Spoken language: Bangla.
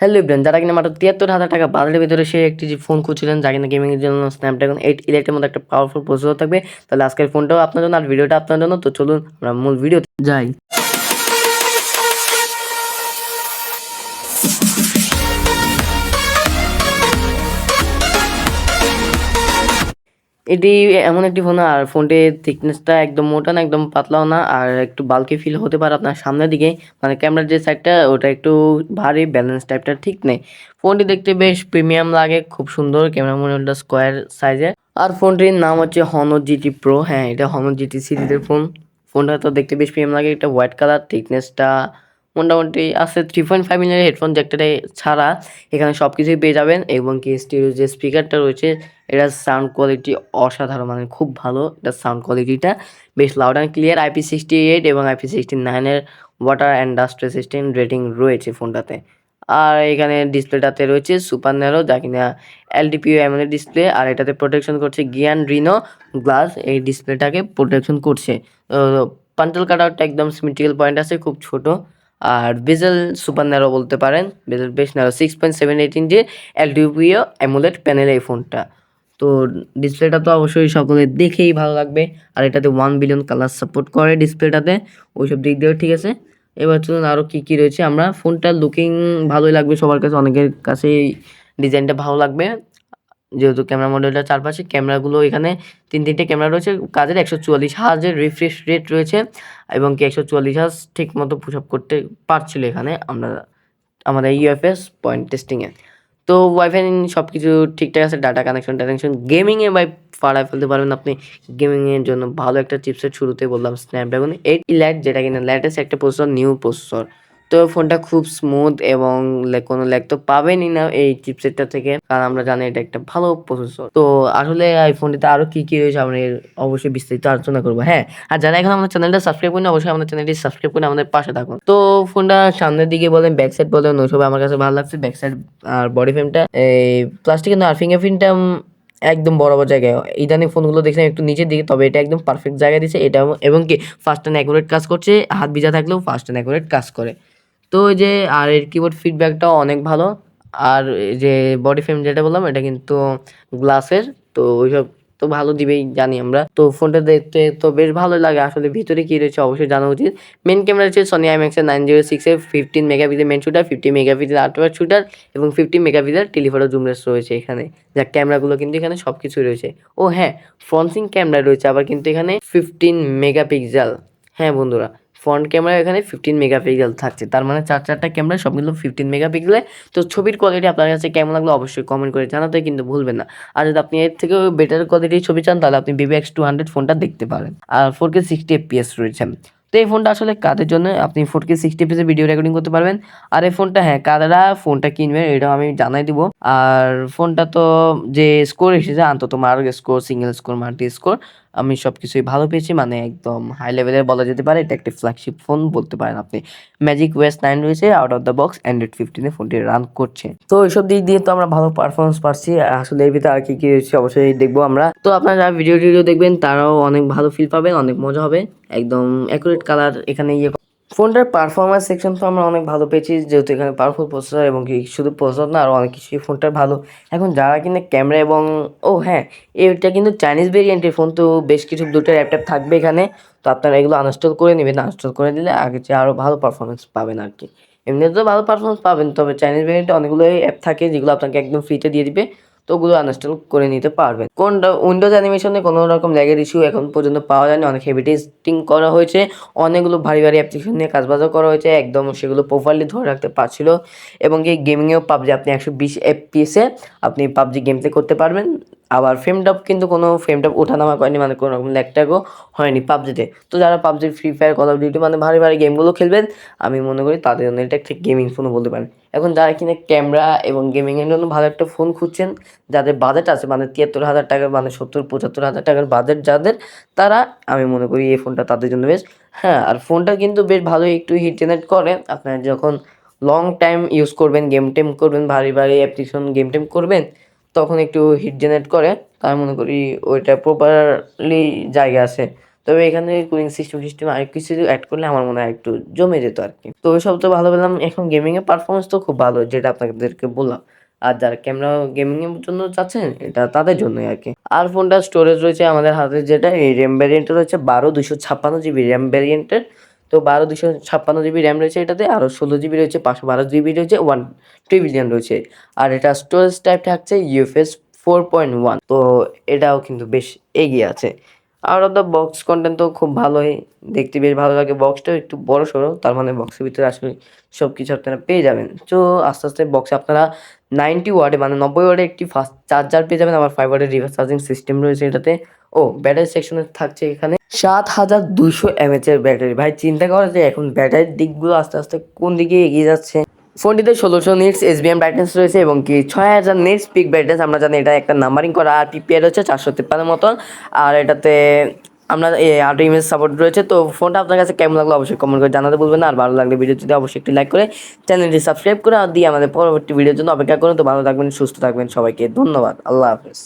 হ্যালো ব্রেন যারা কিনা মাত্র তিয়াত্তর হাজার টাকা বাজারের ভিতরে সে একটি যে ফোন খুঁজছিলেন, যা কিনা গেমিংয়ের জন্য স্ন্যাপড্রাগন এইট ইলেক্টের মধ্যে একটা পাওয়ারফুল প্রসেসর থাকবে, তাহলে আজকের ফোনটাও আপনার জন্য আর ভিডিওটা আপনার জন্য। তো চলুন আমরা মূল ভিডিও যাই। এটি এমন একটি ফোন, আর ফোনটির থিকনেসটা একদম মোটা না, একদম পাতলাও না, আর একটু বালকি ফিল হতে পারে আপনার সামনের দিকে। মানে ক্যামেরার যে সাইডটা ওটা একটু ভারী ব্যালেন্স টাইপটা ঠিক নেই। ফোনটি দেখতে বেশ প্রিমিয়াম লাগে, খুব সুন্দর ক্যামেরা মডেলটা স্কোয়ার সাইজের আর ফোনটির নাম হচ্ছে হনো জিটি প্রো হ্যাঁ এটা হনো জিটি সিরিজের ফোন। ফোনটা তো দেখতে বেশ প্রিমিয়াম লাগে, এটা হোয়াইট কালার থিকনেসটা মোটামুটি আছে three point five million headphone জ্যাকটাতে ছাড়া এখানে সব কিছুই পেয়ে যাবেন এবং কি স্টিরিও যে স্পিকারটা রয়েছে এটার সাউন্ড কোয়ালিটি অসাধারণ মানে খুব ভালো। এটার সাউন্ড কোয়ালিটিটা বেশ loud and clear IP sixty eight এবং আইপি সিক্সটি নাইনের water and dust resistant rating রয়েছে ফোনটাতে। আর এখানে ডিসপ্লেটাতে রয়েছে সুপার ন্যারো যা কিনা এলডিপিও এমন ডিসপ্লে আর এটাতে প্রোটেকশন করছে গিয়ান রিনো গ্লাস এই ডিসপ্লেটাকে প্রোটেকশন করছে। পান্টাল কাটারটা একদম সিমেট্রিক্যাল পয়েন্ট আছে, খুব ছোট। আর বেজেল সুপার ন্যারো বলতে পারেন, বেজেল বেশ narrow six point seven eight inch LTPO AMOLED panel এই ফোনটা। তো ডিসপ্লেটা তো অবশ্যই সকলে দেখেই ভালো লাগবে, আর এটাতে ওয়ান বিলিয়ন কালার সাপোর্ট করে ডিসপ্লেটাতে, ওইসব দিক দিয়েও ঠিক আছে। এবার চলুন আরও কী কী রয়েছে, আমরা ফোনটার লুকিং ভালোই লাগবে সবার কাছে, অনেকের কাছেই ডিজাইনটা ভালো লাগবে। যেহেতু ক্যামেরা মডেলটা চারপাশে ক্যামেরাগুলো এখানে তিন, তিনটে ক্যামেরা রয়েছে। কাজের একশো চুয়াল্লিশ হাজার রিফ্রেশ রেট রয়েছে এবং কি একশো চুয়াল্লিশ হাজ ঠিক মতো পুশ আপ করতে পারছিল এখানে আমরা, আমাদের ইউএফএস পয়েন্ট টেস্টিংয়ে তো ওয়াইফাই সব কিছু ঠিকঠাক আছে ডাটা কানেকশন টানেকশন গেমিংয়ে বাই ফাড়ায় ফেলতে পারবেন আপনি। গেমিংয়ের জন্য ভালো একটা চিপসেট শুরুতে বললাম স্ন্যাপড্রাগন এইট ইলাইট যেটা কিনা লেটেস্ট একটা প্রসেসর নিউ প্রসেসর তো ফোনটা খুব স্মুথ এবং কোনো ল্যাগ তো পাবেনই না এই চিপসেটটা থেকে। কারণ আমরা জানি এটা একটা ভালো প্রসেসর তো আসলে এই ফোনটিতে আরও কী কী রয়েছে আমরা অবশ্যই বিস্তারিত আলোচনা করব। হ্যাঁ আর যারা এখন আমাদের চ্যানেলটা সাবস্ক্রাইব করেন অবশ্যই আমাদের চ্যানেলটি সাবস্ক্রাইব করে আমাদের পাশে থাকুন। তো ফোনটা সামনের দিকে বলেন ব্যাক সাইড বলেন ওইসব আমার কাছে ভালো লাগছে ব্যাক সাইড আর বডি ফ্রেমটা এই প্লাস্টিকের না ফিঙ্গারপ্রিন্টটা একদম বরাবর জায়গায়। ইদানিং ফোনগুলো দেখলাম একটু নিচের দিকে, তবে এটা একদম পারফেক্ট জায়গায় দিচ্ছে এটা এবং কি ফাস্ট অ্যান্ড অ্যাকুরেট কাজ করছে, হাত ভিজা থাকলেও ফাস্ট অ্যান্ড অ্যাকুরেট কাজ করে। তো যে, আর এর কিবোর্ড ফিডব্যাকটাও অনেক ভালো। আর যে বডি ফ্রেম যেটা বললাম, এটা কিন্তু গ্লাসের তো ওইসব তো ভালো দিবেই জানি আমরা। তো ফোনটা দেখতে তো বেশ ভালো লাগে। আসলে ভিতরে কি রয়েছে অবশ্যই জানা উচিত। মেন ক্যামেরা হচ্ছে সনি আইম্যাক্সের নাইন জিরো সিক্সের fifteen megapixel main shooter fifty megapixel ultra shooter এবং fifty megapixel telephoto zoom lens রয়েছে এখানে। যা ক্যামেরাগুলো কিন্তু এখানে সব কিছুই রয়েছে। ও হ্যাঁ ফ্রন্সিং ক্যামেরা রয়েছে, আবার কিন্তু এখানে ফিফটিন মেগাপিক্সেল হ্যাঁ বন্ধুরা ফ্রন্ট ক্যামেরা এখানে ফিফটিন মেগাপিক্সেল থাকছে। তার মানে চার চারটা ক্যামেরা সবগুলো ফিফটিন মেগাপিক্সেলে তো ছবির কোয়ালিটি আপনার কাছে কেমন লাগল অবশ্যই কমেন্ট করে জানাতে কিন্তু ভুলবেন না। আর যদি আপনি এর থেকেও বেটার কোয়ালিটির ছবি চান, তাহলে আপনি বিবি এক্স টু হান্ড্রেড ফোনটা দেখতে পারেন। আর ফোর কে সিক্সটি এফপিএস রয়েছে। তো এই ফোনটা আসলে কাদের জন্য? আপনি four K sixty FPS video recording করতে পারবেন। আর এই ফোনটা হ্যাঁ কারা ফোনটা কিনবেন এটাও আমি জানাই দিব। আর ফোনটা তো যে স্কোর এসেছে অন্তত mark score single score multi score আমি সব কিছুই ভালো পেয়েছি মানে একদম হাই লেভেলের বলা যেতে পারে, এটা একটি ফ্ল্যাগশিপ ফোন বলতে পারেন আপনি। ম্যাজিক ওয়েস্ট নাইন রয়েছে out of the box android ফিফটিনে ফোনটি রান করছে। তো এইসব দিক দিয়ে তো আমরা ভালো পারফরমেন্স পাচ্ছি, আসলে এর ভিতরে আর কি কি রয়েছে অবশ্যই দেখব আমরা। তো আপনারা যারা ভিডিও টিডিও দেখবেন, তারাও অনেক ভালো ফিল পাবেন, অনেক মজা হবে, একদম অ্যাকুরেট কালার এখানে ইয়ে ফোনটার পারফরমেন্স সেকশন তো আমরা অনেক ভালো পেয়েছি, যেহেতু এখানে পাওয়ারফুল প্রসেসর এবং শুধু প্রসেসর না আরও অনেক কিছুই ফোনটার ভালো। এখন যারা কিনা ক্যামেরা এবং, ও হ্যাঁ এটা কিন্তু চাইনিজ ভেরিয়েন্টের ফোন তো বেশ কিছু দুটো ল্যাপটপ থাকবে এখানে, তো আপনারা এগুলো আনস্টল করে নেবেন। আনস্টল করে দিলে আগে চেয়ে আরও ভালো পারফরমেন্স পাবেন আর কি। এমনিতে তো ভালো পারফরমেন্স পাবেন, তবে চাইনিজ ভেরিয়েন্টে অনেকগুলো অ্যাপ থাকে যেগুলো আপনাকে একদম ফ্রিতে দিয়ে দিবে। তো ওগুলো আনইনস্টল করে নিতে পারবেন। কোনটা উইন্ডোজ অ্যানিমেশনে কোনো রকম ল্যাগের ইস্যু এখন পর্যন্ত পাওয়া যায়নি। অনেক হেভি টেস্টিং করা হয়েছে। অনেকগুলো ভারী ভারী অ্যাপ্লিকেশন নিয়ে কাজবাজও করা হয়েছে। একদম সেগুলো প্রপারলি ধরে রাখতে পারছিল। এবং এই গেমিংয়েও পাবজি আপনি একশো বিশ এফপিএসে আপনি পাবজি গেমতে করতে পারবেন। আবার ফ্রেমটাপ কিন্তু কোনো ফ্রেমটাপ ওঠানামা করেনি মানে কোনো রকম ল্যাগট্যাগও হয়নি পাবজিতে। তো যারা PUBG free fire call of duty মানে ভারী ভারী গেমগুলো খেলবেন, আমি মনে করি তাদের জন্য এটা একটা গেমিং ফোনও বলতে পারেন। এখন যারা কিনা ক্যামেরা এবং গেমিংয়ের জন্য ভালো একটা ফোন খুঁজছেন, যাদের বাজেট আছে মানে তিয়াত্তর হাজার টাকার মানে সত্তর, পঁচাত্তর হাজার টাকার বাজেট যাদের, তারা, আমি মনে করি এই ফোনটা তাদের জন্য বেশ হ্যাঁ আর ফোনটা কিন্তু বেশ ভালোই একটু হিট জেনারেট করে। আপনার যখন লং টাইম ইউজ করবেন গেম টেম করবেন, ভারী ভারী অ্যাপ্লিকেশন গেম টেম করবেন তখন একটু হিট জেনারেট করে, তাই মনে করি ওইটা প্রপারলি জায়গা আছে। তবে এখানে কুলিং সিস্টেম সিস্টেম আর কিছু অ্যাড করলে আমার মনে হয় একটু জমে যেত আর কি। তো সব তো ভালো পেলাম, এখন গেমিংয়ের পারফরমেন্স তো খুব ভালো, যেটা আপনাদেরকে বললাম। আর যারা ক্যামেরা গেমিং এর জন্য চাচ্ছেন, এটা তাদের জন্যই আর কি। আর ফোনটার স্টোরেজ রয়েছে আমাদের হাতে যেটা, এই র্যাম ভ্যারিয়েন্টের রয়েছে বারো দুশো ছাপ্পান্ন জিবি র্যাম ভ্যারিয়েন্টের তো বারো দুশো ছাপ্পান্ন জিবি র্যাম রয়েছে এটাতে আরও ষোলো জিবি রয়েছে, পাঁচশো বারো জিবি রয়েছে ওয়ান ট্রিবিলিয়ন রয়েছে। আর এটা স্টোরেজ টাইপ থাকছে ইউএফএস ফোর পয়েন্ট ওয়ান তো এটাও কিন্তু বেশ এগিয়ে আছে। আর অফ দ্য বক্স কন্টেন্ট তো খুব ভালোই। দেখতে বেশ ভালো লাগে। বক্সটাও একটু বড় সড়ো তার মানে বক্সের ভিতরে আসলে সব কিছু আপনারা পেয়ে যাবেন। তো আস্তে আস্তে বক্সে আপনারা নাইনটি ওয়ার্ডে মানে নব্বই ওয়ার্ডে একটি ফাস্ট চার্জার পেয়ে যাবেন। আবার ফাইভ ওয়ার্ডের রিভার্স চার্জিং সিস্টেম রয়েছে এটাতে। ও ব্যাটারি সেকশনে থাকছে এখানে। সাত হাজার দুশো এমএচ এর ব্যাটারি ভাই, চিন্তা করা যে এখন ব্যাটারির দিকগুলো আস্তে আস্তে কোন দিকে এগিয়ে যাচ্ছে। ফোনটিতে ষোলোশো নিটস এসবিএম ব্রাইটনেস রয়েছে এবং কি ছয় হাজার নিটস পিক ব্রাইটনেস আমরা জানি এটা একটা নাম্বারিং করা আর পিপিআর হচ্ছে চারশো তিপ্পান্নের মতন। আর এটাতে আমরা আট ইমেজ সাপোর্ট রয়েছে। তো ফোনটা আপনার কাছে কেমন লাগল অবশ্যই কমেন্ট করে জানাতে বলবেন আর ভালো লাগলে ভিডিও যদি অবশ্যই একটি লাইক করে চ্যানেলটি সাবস্ক্রাইব করে আর দিয়ে আমাদের পরবর্তী ভিডিওর জন্য অপেক্ষা করুন। তো ভালো থাকবেন, সুস্থ থাকবেন সবাইকে। ধন্যবাদ। আল্লাহ হাফেজ।